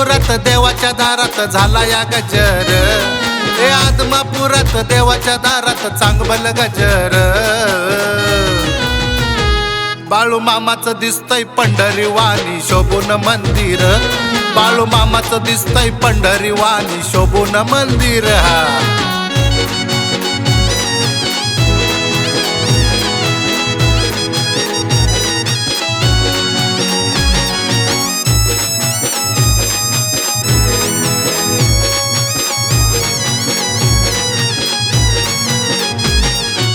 आदमापुरात देवाच्या दारात झाला या गजर. हे आदमापुरात देवाच्या दारात चांगबल गजर. बाळू मामाचं दिसतंय पंढरी वाणी शोभून मंदिर. बाळू मामाचं दिसतंय पंढरी वाणी शोभून मंदिर. हा.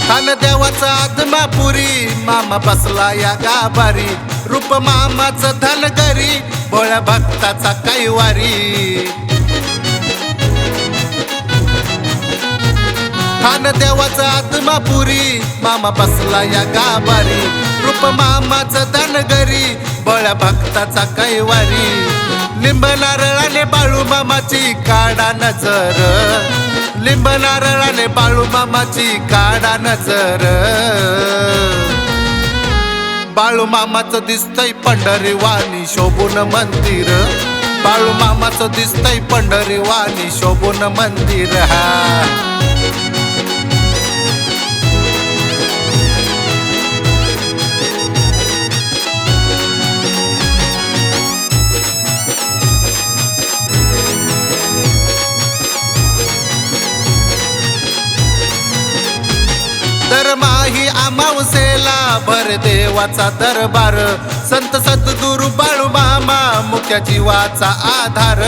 खान देवाचा आदमापुरी मामा बसला या गाभारी. रूप धन धनगरी बोळ्या भक्ताचा कैवारी. खान देवाचा आदमापुरी मामा बसला या गाभारी. रूप मामाचं धनगरी बोळ्या भक्ताचा कैवारी. लिंब नारळाने बाळू मामाची काढा नजर. लिंब नारळाने बाळू मामाची काढा नजर बाळू मामाचं दिसतंय पंढरी वाणी शोभून मंदिर. बाळू मामाचं दिसतंय पंढरी वाणी शोभून मंदिर. हा. दरमाही अमावसेला भर देवाचा दरबार. संत सद्गुरु बाळू मामा मुख्या जीवाचा आधार.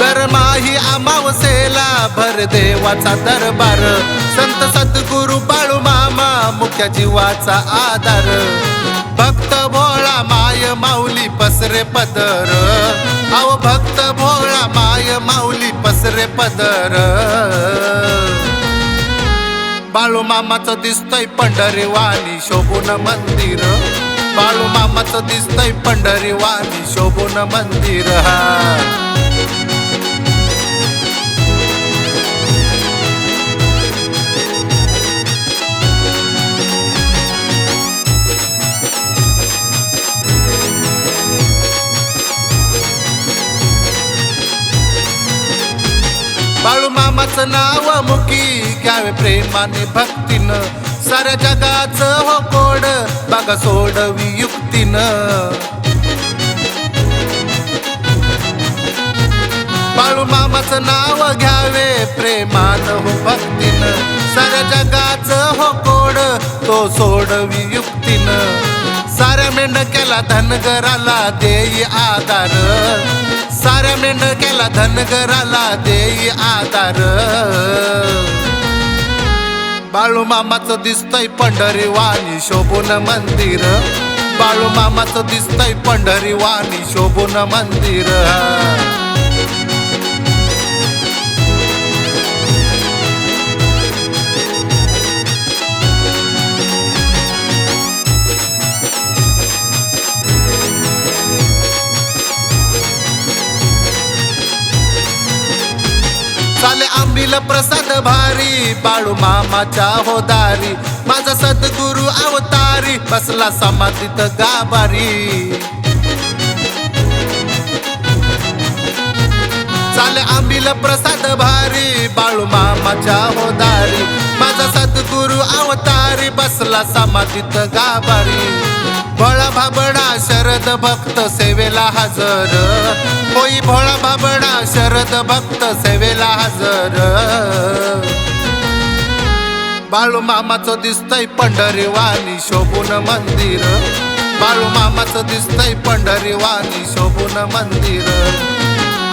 दरमाही अमावसेला भर देवाचा दरबार. संत सद्गुरु बाळू मामा मुख्या जीवाचा आधार. भक्त भोळा माय माऊली पसरे पदर. अव भक्त भोळा माय माऊली पदर बाळू मामाचं दिसतंय पंढरी वाणी शोभून मंदिर. बाळू मामाचं दिसतंय पंढरी वाणी शोभून मंदिर. हा. बाळूमामाचं नाव मुकी. घ्यावे प्रेमाने भक्तीनं. साऱ्या जगाचं हो कोड. बघा सोडवी युक्तीनं. बाळूमामाचं नाव घ्यावे प्रेमान हो भक्तीनं. साऱ्या जगाचं हो कोड. तो सोडवी युक्तीनं. मेंढक्याला धनगराला देई आधार. साऱ्या मेंढक्याला धनगराला देई आधार. बाळू मामाचं दिसतंय पंढरी वाणी शोभून मंदिर. बाळू मामाचं दिसतंय पंढरी वाणी शोभून मंदिर. दिल प्रसाद भारी बाळू मामाच्या होदारी माझा सद्गुरु अवतारी बसला समाधीत गाभारी. चाले आंबील प्रसाद भारी बाळू मामाच्या होदारी माझा सद्गुरु अवतारी बसला समाधीत गाभारी. भाबडा शरद भक्त सेवेला हजर. होई भोळा भाबडा शरद भक्त सेवेला हजर. बाळू मामाचं दिसतंय पंढरी वाणी शोभून मंदिर. बाळू मामाचं दिसतंय पंढरी वाणी शोभून मंदिर.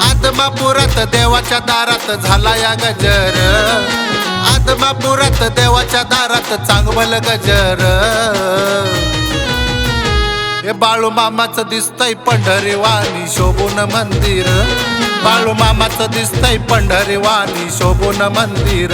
आदमापुरात देवाच्या दारात झाला या गजर. आदमापुरात देवाच्या दारात चांगवल गजर. हे बाळू मामाचं दिसतंय पंढरी वाणी शोभून मंदिर. बाळू मामाचं दिसतंय पंढरी वाणी शोभून मंदिर.